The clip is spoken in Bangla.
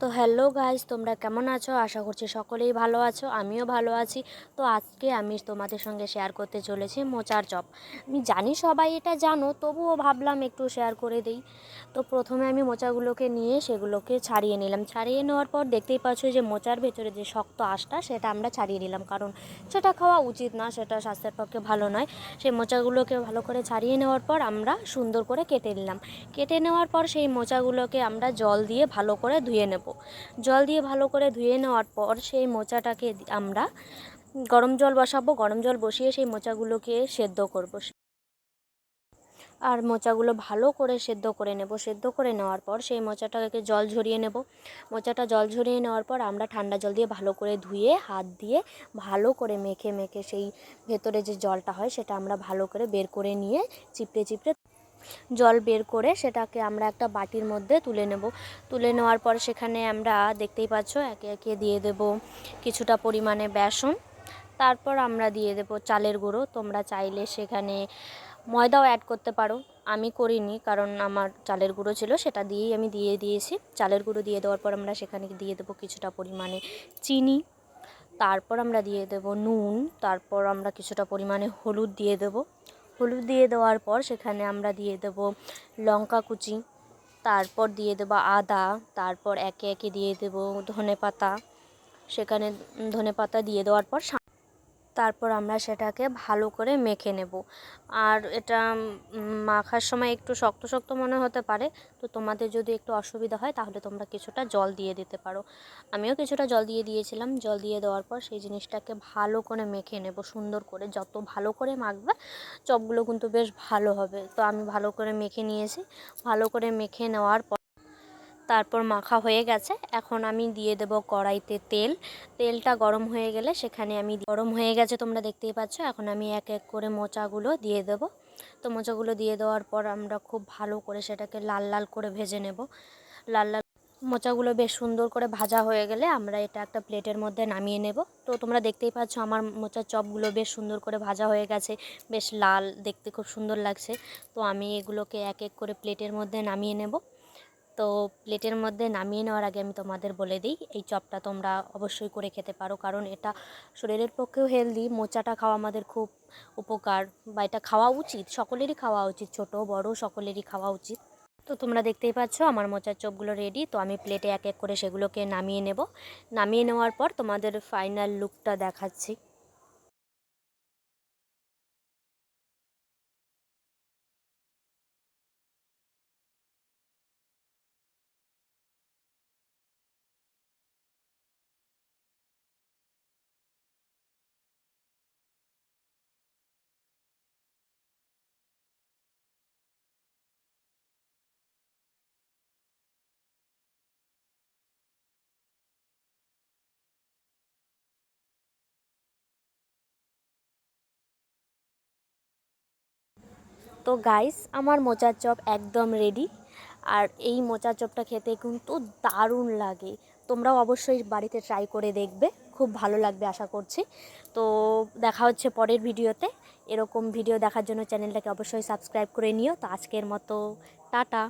তো হ্যালো গাইজ তোমরা কেমন আছো? আশা করছি সকলেই ভালো আছো, আমিও ভালো আছি। তো আজকে আমি তোমাদের সঙ্গে শেয়ার করতে চলেছি মোচার চপ। আমি জানি সবাই এটা জানো, তবুও ভাবলাম একটু শেয়ার করে দিই। তো প্রথমে আমি মোচাগুলোকে নিয়ে সেগুলোকে ছাড়িয়ে নিলাম। ছাড়িয়ে নেওয়ার পর দেখতেই পাচ্ছ যে মোচার ভেতরে যে শক্ত আঁশটা, সেটা আমরা ছাড়িয়ে নিলাম। কারণ সেটা খাওয়া উচিত না, সেটা স্বাস্থ্যের পক্ষে ভালো নয়। সেই মোচাগুলোকে ভালো করে ছাড়িয়ে নেওয়ার পর আমরা সুন্দর করে কেটে নিলাম। কেটে নেওয়ার পর সেই মোচাগুলোকে আমরা জল দিয়ে ভালো করে ধুয়ে নেব। জল দিয়ে ভালো করে ধুয়ে নেওয়ার পর সেই মোচাটাকে আমরা গরম জল বসাবো। গরম জল বসিয়ে সেই মোচাগুলোকে সেদ্ধ করব। আর মোচাগুলো ভালো করে সেদ্ধ করে নেব। সেদ্ধ করে নেওয়ার পর সেই মোচাটাকে জল ঝরিয়ে নেব। মোচাটা জল ঝরিয়ে নেওয়ার পর আমরা ঠান্ডা জল দিয়ে ভালো করে ধুয়ে, হাত দিয়ে ভালো করে মেখে মেখে সেই ভেতরে যে জলটা হয় সেটা আমরা ভালো করে বের করে নিয়ে চিপড়ে চিপড়ে জল বের করে সেটাকে আমরা একটা বাটির মধ্যে তুলে নেব। তুলে নেওয়ার পর সেখানে আমরা দেখতেই পাচ্ছ একে একে দিয়ে দেব কিছুটা পরিমাণে বেসন। তারপর আমরা দিয়ে দেব চালের গুঁড়ো। তোমরা চাইলে সেখানে ময়দাও অ্যাড করতে পারো। আমি করিনি কারণ আমার চালের গুঁড়ো ছিল, সেটা দিয়েই আমি দিয়ে দিয়েছি। চালের গুঁড়ো দিয়ে দেওয়ার পর আমরা সেখানে দিয়ে দেবো কিছুটা পরিমাণে চিনি। তারপর আমরা দিয়ে দেব নুন। তারপর আমরা কিছুটা পরিমাণে হলুদ দিয়ে দেব। হলুদ দিয়ে দেওয়ার পর সেখানে আমরা দিয়ে দেব লঙ্কা কুচি, তারপর দিয়ে দেবো আদা, তারপর একে একে দিয়ে দেব ধনে পাতা সেখানে ধনে পাতা দিয়ে দেওয়ার পর তারপর আমরা সেটাকে ভালো করে মেখে নেব। আর এটা মাখার সময় একটু শক্ত শক্ত মনে হতে পারে। তো তোমাদের যদি একটু অসুবিধা হয়, তাহলে তোমরা কিছুটা জল দিয়ে দিতে পারো। আমিও কিছুটা জল দিয়ে দিয়েছিলাম। জল দিয়ে দেওয়ার পর সেই জিনিসটাকে ভালো করে মেখে নেব, সুন্দর করে। যত ভালো করে মাখবে, চপগুলো কিন্তু বেশ ভালো হবে। তো আমি ভালো করে মেখে নিয়েছি। ভালো করে মেখে নেওয়ার পর তারপর মাখা হয়ে গেছে। এখন আমি দিয়ে দেব কড়াইতে তেল। তেলটা গরম হয়ে গেলে সেখানে আমি গরম হয়ে গেছে তোমরা দেখতেই পাচ্ছ। এখন আমি এক এক করে মোচাগুলো দিয়ে দেব। তো মোচাগুলো দিয়ে দেওয়ার পর আমরা খুব ভালো করে সেটাকে লাল লাল করে ভেজে নেব। লাল লাল মোচাগুলো বেশ সুন্দর করে ভাজা হয়ে গেলে আমরা এটা একটা প্লেটের মধ্যে নামিয়ে নেব। তো তোমরা দেখতেই পাচ্ছ আমার মোচার চপগুলো বেশ সুন্দর করে ভাজা হয়ে গেছে। বেশ লাল, দেখতে খুব সুন্দর লাগছে। তো আমি এগুলোকে এক এক করে প্লেটের মধ্যে নামিয়ে নেব। তো প্লেটের মধ্যে নামিয়ে নেওয়ার আগে আমি তোমাদের বলে দিই, এই চপটা তোমরা অবশ্যই করে খেতে পারো। কারণ এটা শরীরের পক্ষেও হেলদি মোচাটা খাওয়া আমাদের খুব উপকার বা এটা খাওয়া উচিত, সকলেরই খাওয়া উচিত, ছোট, বড় সকলেরই খাওয়া উচিত। তো তোমরা দেখতেই পাচ্ছ আমার মোচার চপগুলো রেডি তো আমি প্লেটে এক এক করে সেগুলোকে নামিয়ে নেব। নামিয়ে নেওয়ার পর তোমাদের ফাইনাল লুকটা দেখাচ্ছি। তো গাইস আমার মোচার চপ একদম রেডি আর এই মোচার চপটা খেতে কিন্তু দারুণ লাগে। তোমরাও অবশ্যই বাড়িতে ট্রাই করে দেখবে। খুব ভালো লাগবে আশা করছি। তো দেখা হচ্ছে পরের ভিডিওতে। এরকম ভিডিও দেখার জন্য চ্যানেলটাকে অবশ্যই সাবস্ক্রাইব করে নিও। তো আজকের মতো, টাটা।